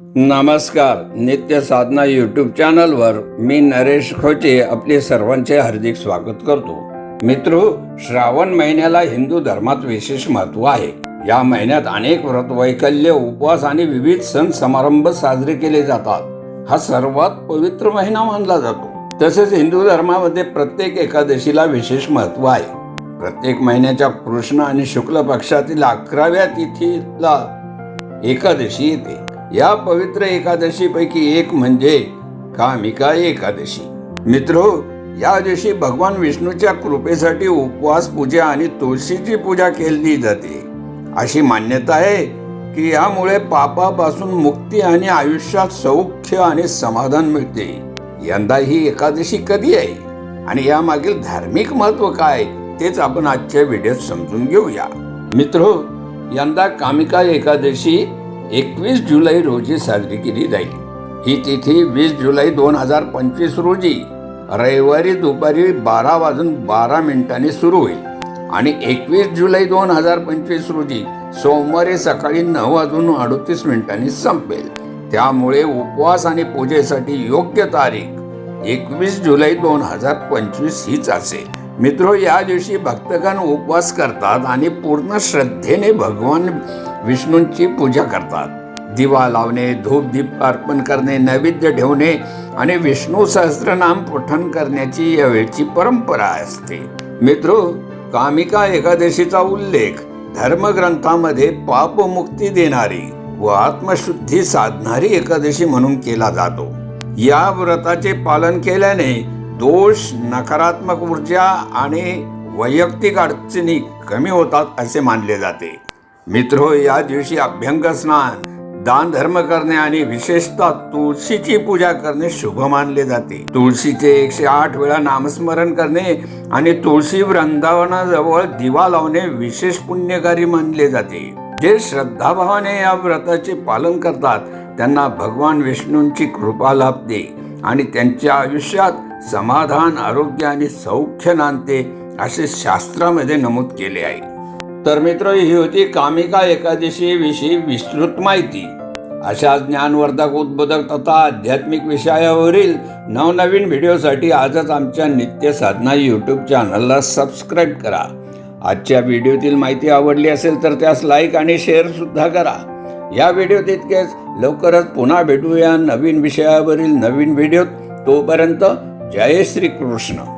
नमस्कार नित्य साधना यूट्यूब चॅनलवर मी नरेश खोचे आपले सर्वांचे हार्दिक स्वागत करतो. मित्र श्रावण महिन्याला हिंदू धर्मात विशेष महत्त्व आहे. या महिन्यात अनेक व्रत वैकल्य उपवास आणि विविध सण समारंभ साजरे केले जातात. हा सर्वात पवित्र महिना मानला जातो. तसेच हिंदू धर्मामध्ये प्रत्येक एकादशीला विशेष महत्त्व आहे. प्रत्येक महिन्याच्या कृष्ण आणि शुक्ल पक्षातील अकराव्या तिथीला एकादशी येते. या पवित्र एकादशीपैकी एक म्हणजे कामिका एकादशी. मित्रो या दिवशी भगवान विष्णूच्या कृपेसाठी उपवास पूजा आणि तुळशीची पूजा केली जाते. अशी मान्यता आहे की यामुळे पापापासून मुक्ती आणि आयुष्यात सौख्य आणि समाधान मिळते. यंदा ही एकादशी कधी आहे? आणि यामागील धार्मिक महत्त्व काय? तेच आपण आजच्या व्हिडिओत समजून घेऊया. मित्रो यंदा कामिका एकादशी एकवीस जुलै रोजी साजरी केली जाईल. ही तिथी वीस जुलै दोन हजार पंचवीस रोजी रविवारी दुपारी बारा वाजून बारा मिनिटांनी सुरू होईल आणि एकवीस जुलै दोन हजार पंचवीस रोजी सोमवारी सकाळी नऊ वाजून अडतीस मिनिटांनी संपेल. त्यामुळे उपवास आणि पूजेसाठी योग्य तारीख एकवीस जुलै दोन हजार पंचवीस हीच असेल. मित्रो या दिवशी भक्तगण उपवास करतात आणि पूर्ण श्रद्धेने भगवान विष्णूंची पूजा करतात. दिवा लावणे धूप दीप अर्पण करणे नैवेद्य ठेवणे आणि विष्णू सहस्त्रनाम पठण करण्याची यावेळची परंपरा असते. मित्रो कामिका एकादशीचा उल्लेख धर्मग्रंथामध्ये पापमुक्ती देणारी व आत्मशुद्धी साधणारी एकादशी म्हणून केला जातो. या व्रताचे पालन केल्याने दोष नकारात्मक ऊर्जा आणि वैयक्तिक अडचणी कमी होतात असे मानले जाते. मित्रो हो, या दिवशी अभ्यंग स्नान दान धर्म करणे आणि विशेषतः तुळशीची पूजा करणे शुभ मानले जाते. तुळशीचे एकशे आठ वेळा नामस्मरण करणे आणि तुळशी वृंदावनाजवळ दिवा लावणे विशेष पुण्यकारी मानले जाते. जे श्रद्धाभावाने या व्रताचे पालन करतात त्यांना भगवान विष्णूंची कृपा लाभते आणि त्यांच्या आयुष्यात समाधान आरोग्य आणि सौख्य नांदते असे शास्त्रामध्ये नमूद केले आहे. तर मित्र ही होती कामिका एकादशी विषयी विस्तृत माहिती. अशा ज्ञानवर्धक उद्बोधक तथा आध्यात्मिक विषयावरील नवनवीन व्हिडिओसाठी आजच आमच्या नित्य साधना यूट्यूब चॅनलला सबस्क्राईब करा. आजच्या व्हिडिओतील माहिती आवडली असेल तर त्यास लाईक आणि शेअरसुद्धा करा. या व्हिडिओत इतकेच लवकरच पुन्हा भेटूया नवीन विषयावरील नवीन व्हिडिओत. तोपर्यंत जय श्रीकृष्ण.